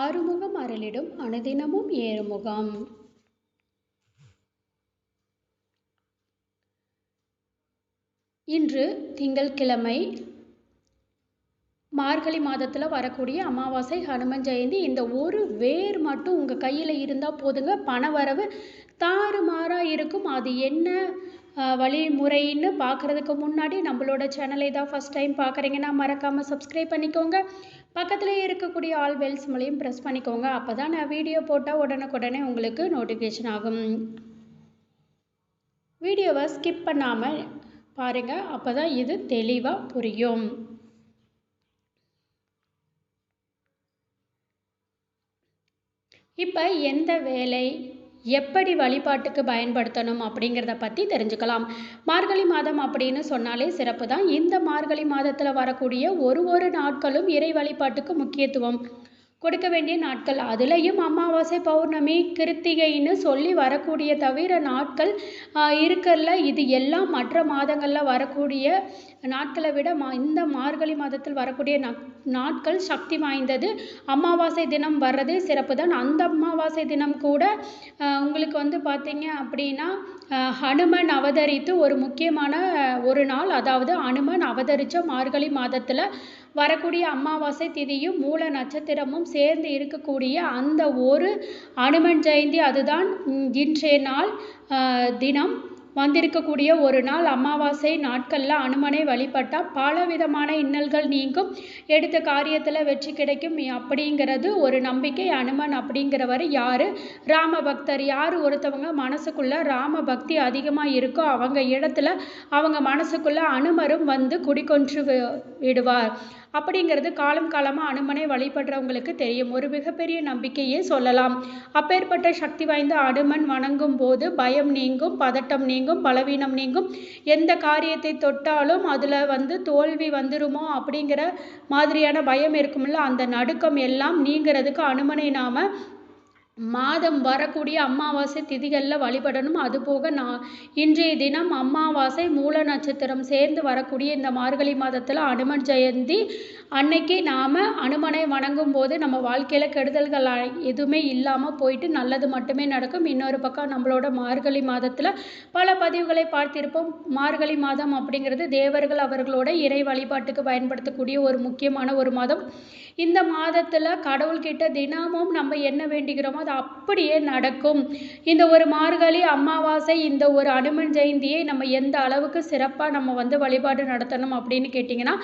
ஆறுமுகம் அருளிடும் அனுதினமும் ஏறுமுகம். இன்று திங்கள்கிழமை மார்கழி மாதத்தில் வரக்கூடிய அமாவாசை ஹனுமன் ஜெயந்தி. இந்த ஒரு வேர் மட்டும் உங்கள் கையில் இருந்தால் போதுங்க. பணவரவு தாறுமாறாக இருக்கும். அது என்ன வழிமுறைன்னு பார்க்குறதுக்கு முன்னாடி நம்மளோட சேனலை தான் ஃபஸ்ட் டைம் பார்க்குறீங்கன்னா மறக்காமல் சப்ஸ்கிரைப் பண்ணிக்கோங்க. பக்கத்துலேயே இருக்கக்கூடிய ஆல் வெல்ஸ் மூலியம் ப்ரெஸ் பண்ணிக்கோங்க. அப்போ தான் நான் வீடியோ போட்டால் உடனுக்குடனே உங்களுக்கு நோட்டிஃபிகேஷன் ஆகும். வீடியோவை ஸ்கிப் பண்ணாமல் பாருங்கள் அப்போ தான் இது தெளிவாக புரியும். இப்போ எந்த வேலை எப்படி வழிபாட்டுக்கு பயன்படுத்தணும் அப்படிங்கிறத பற்றி தெரிஞ்சுக்கலாம். மார்கழி மாதம் அப்படின்னு சொன்னாலே சிறப்பு தான் இந்த மார்கழி மாதத்தில் வரக்கூடிய ஒரு ஒரு நாட்களும் இறை வழிபாட்டுக்கு முக்கியத்துவம். கொடுக்க வேண்டிய நாட்கள். அதுலேயும் அமாவாசை பௌர்ணமி கிருத்திகைன்னு சொல்லி வரக்கூடிய தவிர நாட்கள் ஆஹ், இது எல்லாம் மற்ற மாதங்களில் வரக்கூடிய நாட்களை விட மா இந்த மார்கழி மாதத்தில் வரக்கூடிய நா- நாட்கள் சக்தி வாய்ந்தது. அமாவாசை தினம் வர்றதே சிறப்பு தான். அந்த அமாவாசை தினம் கூட உங்களுக்கு வந்து பார்த்தீங்க அப்படின்னா ஹனுமன் அவதரித்து ஒரு முக்கியமான ஒரு நாள். அதாவது ஹனுமன் அவதரித்த மார்கழி மாதத்தில் வரக்கூடிய அமாவாசை திதியும் மூல நட்சத்திரமும் சேர்ந்து இருக்கக்கூடிய அந்த ஒரு அனுமன் ஜெயந்தி அதுதான் இன்றைய நாள் தினம். வந்திருக்கக்கூடிய ஒரு நாள் அமாவாசை நாட்களில் அனுமனை வழிபட்டால் பல விதமான இன்னல்கள் நீங்கும். எடுத்த காரியத்தில் வெற்றி கிடைக்கும். அப்படிங்கிறது ஒரு நம்பிக்கை. அனுமன் அப்படிங்கிறவர் யார்? ராம பக்தர் யார்? ஒருத்தவங்க மனசுக்குள்ளே ராம பக்தி அதிகமாக இருக்கோ அவங்க இடத்துல அவங்க மனசுக்குள்ளே அனுமரும் வந்து குடிக்கொன்று விடுவார். அப்படிங்கிறது காலம் காலமாக அனுமனை வழிபடுறவங்களுக்கு தெரியும். ஒரு மிகப்பெரிய நம்பிக்கையே சொல்லலாம். அப்பேற்பட்ட சக்தி வாய்ந்த அனுமன் வணங்கும் போது பயம் நீங்கும் பதட்டம் நீங்கும் பலவீனம் நீங்கும். எந்த காரியத்தை தொட்டாலும் அதில் வந்து தோல்வி வந்துருமோ அப்படிங்கிற மாதிரியான பயம் இருக்கும்ல அந்த நடுக்கம் எல்லாம் நீங்கிறதுக்கு அனுமனை நாம மாதம் வரக்கூடிய அமாவாசை திதிகளில் வழிபடணும். அதுபோக நான் இன்றைய தினம் அமாவாசை மூல நட்சத்திரம் சேர்ந்து வரக்கூடிய இந்த மார்கழி மாதத்தில் அனுமன் ஜெயந்தி அன்னைக்கு நாம் அனுமனை வணங்கும் போது நம்ம வாழ்க்கையில் கெடுதல்கள் எதுவுமே இல்லாமல் போயிட்டு நல்லது மட்டுமே நடக்கும். இன்னொரு பக்கம் நம்மளோட மார்கழி மாதத்தில் பல பதிவுகளை பார்த்திருப்போம். மார்கழி மாதம் அப்படிங்கிறது தேவர்கள் அவர்களோட இறை வழிபாட்டுக்கு பயன்படுத்தக்கூடிய ஒரு முக்கியமான ஒரு மாதம். இந்த மாதத்தில் கடவுள்கிட்ட தினமும் நம்ம என்ன வேண்டிக்கிறோமோ அது அப்படியே நடக்கும். இந்த ஒரு மார்கழி அமாவாசை இந்த ஒரு அனுமன் ஜெயந்தியை நம்ம எந்த அளவுக்கு சிறப்பாக நம்ம வந்து வழிபாடு நடத்தணும் அப்படின்னு கேட்டிங்கன்னா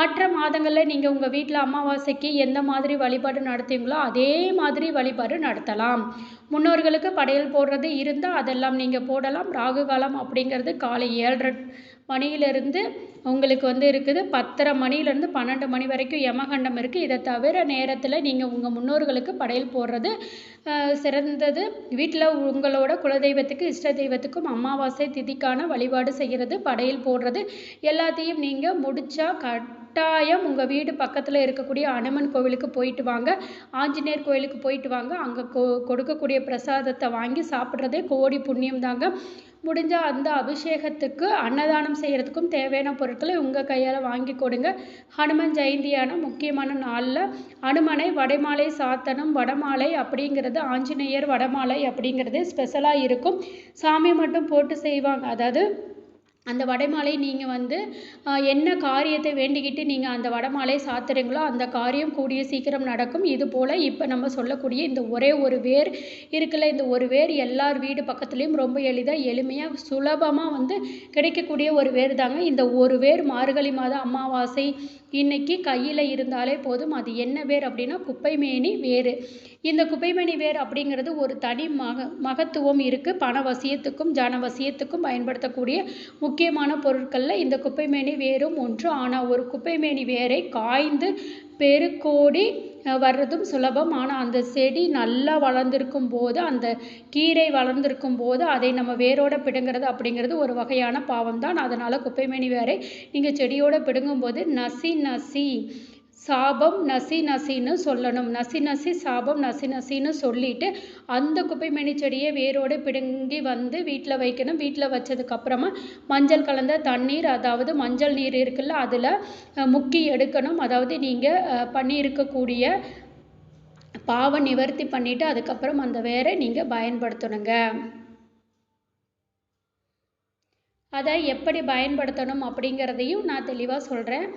மற்ற மாதங்களில் நீங்கள் உங்கள் வீட்டில் அமாவாசைக்கு எந்த மாதிரி வழிபாடு நடத்துவீங்களோ அதே மாதிரி வழிபாடு நடத்தலாம். முன்னோர்களுக்கு படையல் போடுறது இருந்தால் அதெல்லாம் நீங்கள் போடலாம். ராகு காலம் அப்படிங்கிறது காலை ஏழரை மணியிலிருந்து உங்களுக்கு வந்து இருக்குது. பத்தரை மணிலேருந்து பன்னெண்டு மணி வரைக்கும் யமகண்டம் இருக்குது இதை தவிர நேரத்தில் நீங்கள் உங்கள் முன்னோர்களுக்கு படையல் போடுறது சிறந்தது. வீட்டில் உங்களோட குலதெய்வத்துக்கு இஷ்ட தெய்வத்துக்கும் அமாவாசை திதிக்கான வழிபாடு செய்கிறது படையல் போடுறது எல்லாத்தையும் நீங்கள் முடிச்சா கட்டாயம் உங்கள் வீடு பக்கத்தில் இருக்கக்கூடிய அனுமன் கோவிலுக்கு போயிட்டு வாங்க. ஆஞ்சநேயர் கோயிலுக்கு போயிட்டு வாங்க. அங்கே கொ கொடுக்கக்கூடிய பிரசாதத்தை வாங்கி சாப்பிட்றதே கோடி புண்ணியம் தாங்க. முடிஞ்சால் அந்த அபிஷேகத்துக்கு அன்னதானம் செய்கிறதுக்கும் தேவையான பொருட்களை உங்கள் கையால் வாங்கி கொடுங்க. ஹனுமன் ஜெயந்தியான முக்கியமான நாளில் அனுமனை வடைமாலை சாத்தனம் வடமாலை அப்படிங்கிறது ஆஞ்சநேயர் வடமாலை அப்படிங்கிறது ஸ்பெஷலாக இருக்கும். சாமி மட்டும் போட்டு செய்வாங்க. அதாவது அந்த வடைமாலை நீங்கள் வந்து என்ன காரியத்தை வேண்டிக்கிட்டு நீங்கள் அந்த வடமாலை சாத்துறீங்களோ அந்த காரியம் கூடிய சீக்கிரம் நடக்கும். இது போல் இப்போ நம்ம சொல்லக்கூடிய இந்த ஒரே ஒரு வேர் இருக்குல்ல இந்த ஒரு வேர் எல்லார் வீடு பக்கத்துலேயும் ரொம்ப எளிதாக எளிமையாக சுலபமாக வந்து கிடைக்கக்கூடிய ஒரு வேர் தாங்க. இந்த ஒரு வேர் மார்கழி மாத அமாவாசை இன்னைக்கு கையில் இருந்தாலே போதும். அது என்ன வேர் அப்படின்னா குப்பைமேனி வேர். இந்த குப்பைமேனி வேர் அப்படிங்கிறது ஒரு தனி மக மகத்துவம் இருக்குது பண வசியத்துக்கும் ஜனவசியத்துக்கும் பயன்படுத்தக்கூடிய முக்கியமான பொருட்களில் இந்த குப்பைமேனி வேரும் ஒன்று. ஆனால் ஒரு குப்பைமேனி வேரை காய்ந்து பெருக்கோடி வர்றதும் சுலபம். ஆனால் அந்த செடி நல்லா வளர்ந்துருக்கும் போது அந்த கீரை வளர்ந்துருக்கும் போது அதை நம்ம வேரோட பிடுங்கிறது அப்படிங்கிறது ஒரு வகையான பாவம் தான் அதனால் குப்பைமேனி வேரை நீங்கள் செடியோட பிடுங்கும்போது நசி நசி. சாபம் நசி நசின்னு சொல்லணும். நசி நசி சாபம் நசி நசின்னு சொல்லிட்டு அந்த குப்பைமேனி செடியை வேரோடு பிடுங்கி வந்து வீட்டில் வைக்கணும். வீட்டில் வச்சதுக்கப்புறமா மஞ்சள் கலந்த தண்ணீர் அதாவது மஞ்சள் நீர் இருக்குல்ல அதில் முக்கி எடுக்கணும். அதாவது நீங்கள் பண்ணியிருக்கக்கூடிய பாவம் நிவர்த்தி பண்ணிவிட்டு அதுக்கப்புறம் அந்த வேரை நீங்கள் பயன்படுத்தணுங்க. அதை எப்படி பயன்படுத்தணும் அப்படிங்கிறதையும் நான் தெளிவாக சொல்கிறேன்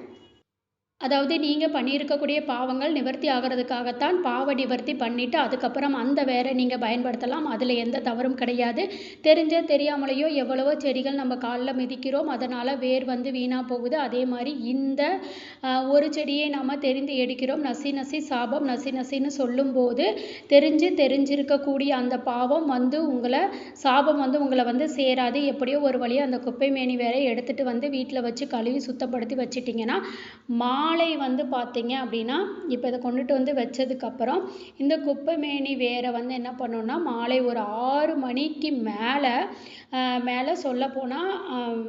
அதாவது நீங்கள் பண்ணியிருக்கக்கூடிய பாவங்கள் நிவர்த்தி ஆகிறதுக்காகத்தான் பாவ நிவர்த்தி பண்ணிவிட்டு அதுக்கப்புறம் அந்த வேரை நீங்கள் பயன்படுத்தலாம். அதில் எந்த தவறும் கிடையாது. தெரிஞ்ச தெரியாமலேயோ எவ்வளவோ செடிகள் நம்ம காலில் மிதிக்கிறோம். அதனால் வேர் வந்து வீணாக போகுது. அதே மாதிரி இந்த ஒரு செடியை நம்ம தெரிந்து எடுக்கிறோம். நசி நசி சாபம் நசி நசின்னு சொல்லும்போது தெரிஞ்சு தெரிஞ்சிருக்கக்கூடிய அந்த பாவம் வந்து உங்களை சாபம் வந்து உங்களை வந்து சேராது. எப்படியோ ஒரு வழியாக அந்த குப்பை மேனி வேற எடுத்துகிட்டு வந்து வீட்டில் வச்சு கழுவி சுத்தப்படுத்தி வச்சிட்டிங்கன்னா மா நாளை வந்து பார்த்தீங்க அப்படின்னா இப்போ இதை கொண்டுட்டு வந்து வச்சதுக்கப்புறம் இந்த குப்பை மேனி வேரை வந்து என்ன பண்ணணும்னா மாலை ஒரு ஆறு மணிக்கு மேலே மேலே சொல்லப்போனால்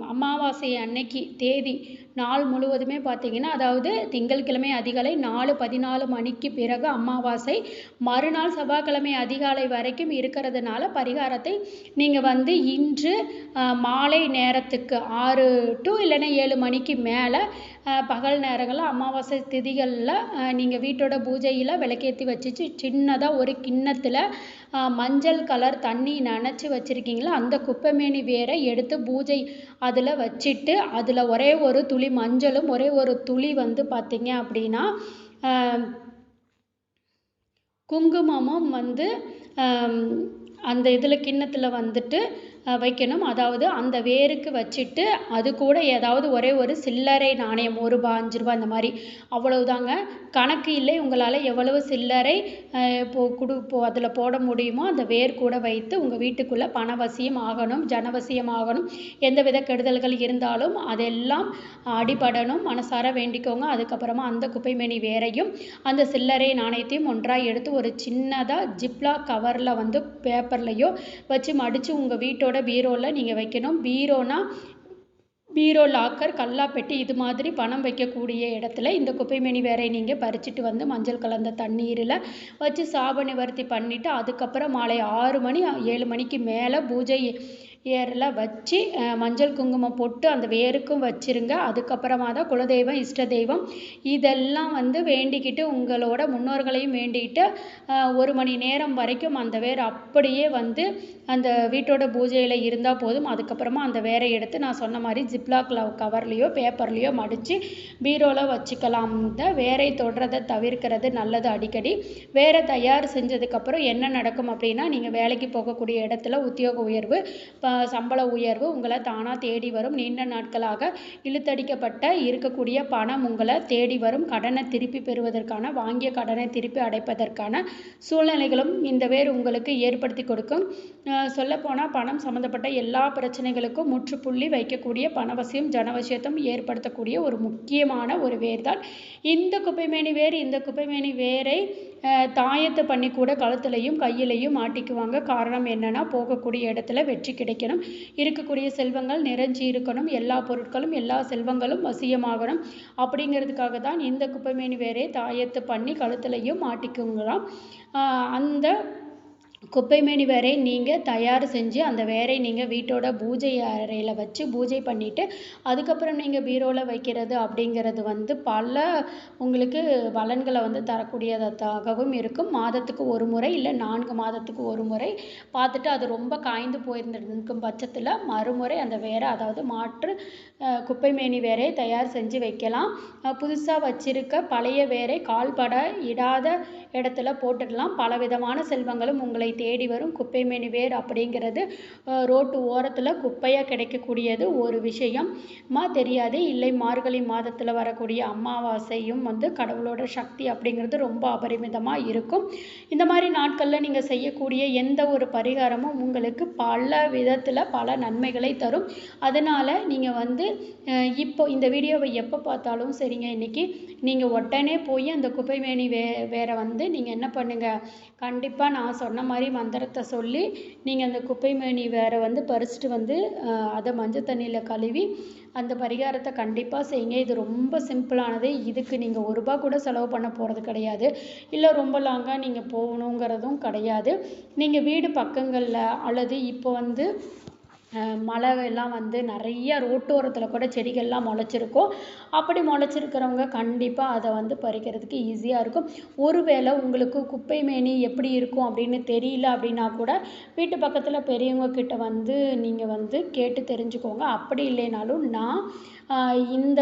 அமாவாசை அன்னைக்கு தேதி நாள் முழுவதுமே பார்த்தீங்கன்னா அதாவது திங்கட்கிழமை அதிகாலை நாலு பதினாலு மணிக்கு பிறகு அமாவாசை மறுநாள் செவ்வாய்க்கிழமை அதிகாலை வரைக்கும் இருக்கிறதுனால பரிகாரத்தை நீங்கள் வந்து இன்று மாலை நேரத்துக்கு ஆறு டு இல்லைன்னா ஏழு மணிக்கு மேலே பகல் நேரங்களில் அமாவாசை திதிகளில் நீங்கள் வீட்டோட பூஜையில் விளக்கேற்றி வச்சுச்சு சின்னதாக ஒரு கிண்ணத்தில் மஞ்சள் கலர் தண்ணி நனைச்சி வச்சுருக்கீங்களா அந்த குப்பை குப்பைமேனி வேரை எடுத்து பூஜை அதில் வச்சுட்டு அதில் ஒரே ஒரு துளி மஞ்சளும் ஒரே ஒரு துளி வந்து பார்த்திங்க அப்படின்னா குங்குமமும் வந்து அந்த இதில் கிண்ணத்தில் வந்துட்டு வைக்கணும். அதாவது அந்த வேருக்கு வச்சுட்டு அது கூட ஏதாவது ஒரே ஒரு சில்லறை நாணயம் ஒரு ரூபா அஞ்சு ரூபா இந்த மாதிரி. அவ்வளவுதாங்க. கணக்கு இல்லை. உங்களால் எவ்வளவு சில்லறை இப்போ குடு இப்போ அதில் போட முடியுமோ அந்த வேர் கூட வைத்து உங்கள் வீட்டுக்குள்ளே பணவசியம் ஆகணும் ஜனவசியம் ஆகணும். எந்தவித கெடுதல்கள் இருந்தாலும் அதெல்லாம் அடிபடணும். மனசார வேண்டிக்கோங்க. அதுக்கப்புறமா அந்த குப்பைமேனி வேரையும் அந்த சில்லறை நாணயத்தையும் ஒன்றாக எடுத்து ஒரு சின்னதாக ஜிப்லா கவரில் வந்து பேப்பர்லையோ வச்சு மடித்து உங்கள் வீட்டோட பீரோவில் நீங்கள் வைக்கணும். பீரோனா பீரோ லாக்கர் கல்லாப்பெட்டி இது மாதிரி பணம் வைக்கக்கூடிய இடத்துல இந்த குப்பைமேனி வேரை நீங்கள் பறிச்சுட்டு வந்து மஞ்சள் கலந்த தண்ணீரில் வச்சு சாப நிவர்த்தி பண்ணிவிட்டு அதுக்கப்புறம் மாலை ஆறு மணி ஏழு மணிக்கு மேலே பூஜை ஏரில் வச்சு மஞ்சள் குங்குமம் போட்டு அந்த வேருக்கும் வச்சுருங்க. அதுக்கப்புறமா தான் குலதெய்வம் இஷ்ட தெய்வம் இதெல்லாம் வந்து வேண்டிக்கிட்டு உங்களோட முன்னோர்களையும் வேண்டிக்கிட்டு ஒரு மணி நேரம் வரைக்கும் அந்த வேர் அப்படியே வந்து அந்த வீட்டோட பூஜையில் இருந்தால் போதும். அதுக்கப்புறமா அந்த வேரை எடுத்து நான் சொன்ன மாதிரி ஜிப்லாக் கவர்லேயோ பேப்பர்லேயோ மடித்து பீரோவில் வச்சுக்கலாம் இந்த வேரை தொடுறதை தவிர்க்கிறது நல்லது அடிக்கடி. வேரை தயார் செஞ்சதுக்கப்புறம் என்ன நடக்கும் அப்படின்னா நீங்கள் வேலைக்கு போகக்கூடிய இடத்துல உத்தியோக உயர்வு சம்பள உயர்வு உங்களை தானாக தேடி வரும். நீண்ட நாட்களாக இழுத்தடிக்கப்பட்ட இருக்கக்கூடிய பணம் உங்களை தேடி வரும். கடனை திருப்பி பெறுவதற்கான வாங்கிய கடனை திருப்பி அடைப்பதற்கான சூழ்நிலைகளும் இந்த வேர் உங்களுக்கு ஏற்படுத்தி கொடுக்கும். சொல்லப்போனால் பணம் சம்மந்தப்பட்ட எல்லா பிரச்சனைகளுக்கும் முற்றுப்புள்ளி வைக்கக்கூடிய பணவசியம் ஜனவசியத்தும் ஏற்படுத்தக்கூடிய ஒரு முக்கியமான ஒரு வேர் தான். இந்த குப்பைமேனி வேர் இந்த குப்பைமேனி வேரை தாயத்தை பண்ணி கூட கழுத்துலையும் கையிலையும் மாட்டிக்குவாங்க காரணம் என்னென்னா போகக்கூடிய இடத்துல வெற்றி கிடைக்கும் வசிக்கணும் இருக்கக்கூடிய செல்வங்கள் நிறைஞ்சி இருக்கணும். எல்லா பொருட்களும் எல்லா செல்வங்களும் வசியமாகணும். அப்படிங்கிறதுக்காக தான் இந்த குப்பைமேனி வேறே தாயத்து பண்ணி கழுத்துலையும் மாட்டிக்குங்களாம். அந்த குப்பைமேனி வேரை நீங்கள் தயார் செஞ்சு அந்த வேரை நீங்கள் வீட்டோட பூஜை அறையில் வச்சு பூஜை பண்ணிவிட்டு அதுக்கப்புறம் நீங்கள் பீரோவில் வைக்கிறது அப்படிங்கிறது வந்து பல உங்களுக்கு பலன்களை வந்து தரக்கூடியதாகவும் இருக்கும். மாதத்துக்கு ஒரு முறை இல்லை நான்கு மாதத்துக்கு ஒரு முறை பார்த்துட்டு அது ரொம்ப காய்ந்து போயிருந்திருக்கும் பட்சத்தில் மறுமுறை அந்த வேரை அதாவது மாற்று குப்பைமேனி வேரை தயார் செஞ்சு வைக்கலாம். புதுசாக வச்சிருக்க பழைய வேரை கால்பட இடாத இடத்துல போட்டுடலாம். பலவிதமான செல்வங்களும் உங்களை தேடி வரும். குப்பைமேனி வேர் அப்படிங்கிறது ரோட்டு ஓரத்தில் குப்பையாக கிடைக்கக்கூடியது ஒரு விஷயமா. தெரியாது. இல்லை மார்கழி மாதத்தில் வரக்கூடிய அமாவாசையும் வந்து கடவுளோட சக்தி அப்படிங்கிறது ரொம்ப அபரிமிதமாக இருக்கும். இந்த மாதிரி நாட்களில் நீங்கள் செய்யக்கூடிய எந்த ஒரு பரிகாரமும் உங்களுக்கு பல விதத்தில் பல நன்மைகளை தரும். அதனால் நீங்கள் வந்து இப்போ இந்த வீடியோவை எப்போ பார்த்தாலும் சரிங்க இன்றைக்கி நீங்கள் உடனே போய் அந்த குப்பைமேனி வே வேற வந்து நீங்கள் என்ன பண்ணுங்கள் கண்டிப்பாக நான் சொன்ன மாதிரி மந்திரத்தை சொல்லி நீங்கள் அந்த குப்பைமேனி வேற வந்து பறிச்சுட்டு வந்து அதை மஞ்சள் தண்ணியில் கழுவி அந்த பரிகாரத்தை கண்டிப்பாக செய்யுங்க. இது ரொம்ப சிம்பிளானது. இதுக்கு நீங்கள் ஒரு ரூபா கூட செலவு பண்ண போகிறது கிடையாது. இல்லை ரொம்ப லாங்காக நீங்கள் போகணுங்கிறதும் கிடையாது. நீங்கள் வீடு பக்கங்களில் அல்லது இப்போ வந்து மழை எல்லாம் வந்து நிறைய ரோட்டோரத்தில் கூட செடிகள்லாம் முளைச்சிருக்கும். அப்படி முளைச்சிருக்கிறவங்க கண்டிப்பாக அதை வந்து பறிக்கிறதுக்கு ஈஸியாக இருக்கும். ஒருவேளை உங்களுக்கு குப்பை மேனி எப்படி இருக்கும் அப்படின்னு தெரியல அப்படின்னா கூட வீட்டு பக்கத்தில் பெரியவங்க கிட்ட வந்து நீங்கள் வந்து கேட்டு தெரிஞ்சுக்கோங்க. அப்படி இல்லைனாலும் நான் இந்த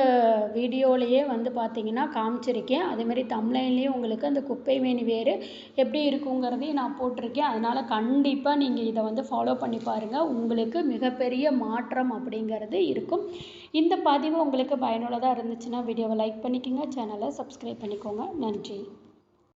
வீடியோலையே வந்து பார்த்தீங்கன்னா காமிச்சிருக்கேன். அதேமாதிரி தம்ப்லைன்லேயும் உங்களுக்கு அந்த குப்பை மேனி வேறு எப்படி இருக்குங்கிறதையும் நான் போட்டிருக்கேன். அதனால் கண்டிப்பாக நீங்கள் இதை வந்து ஃபாலோ பண்ணி பாருங்கள் உங்களுக்கு மிகப்பெரிய மாற்றம் அப்படிங்கிறது இருக்கும். இந்த பதிவு உங்களுக்கு பயனுள்ளதாக இருந்துச்சுன்னா வீடியோவை லைக் பண்ணிக்கோங்க. சேனலை சப்ஸ்கிரைப் பண்ணிக்கோங்க. நன்றி.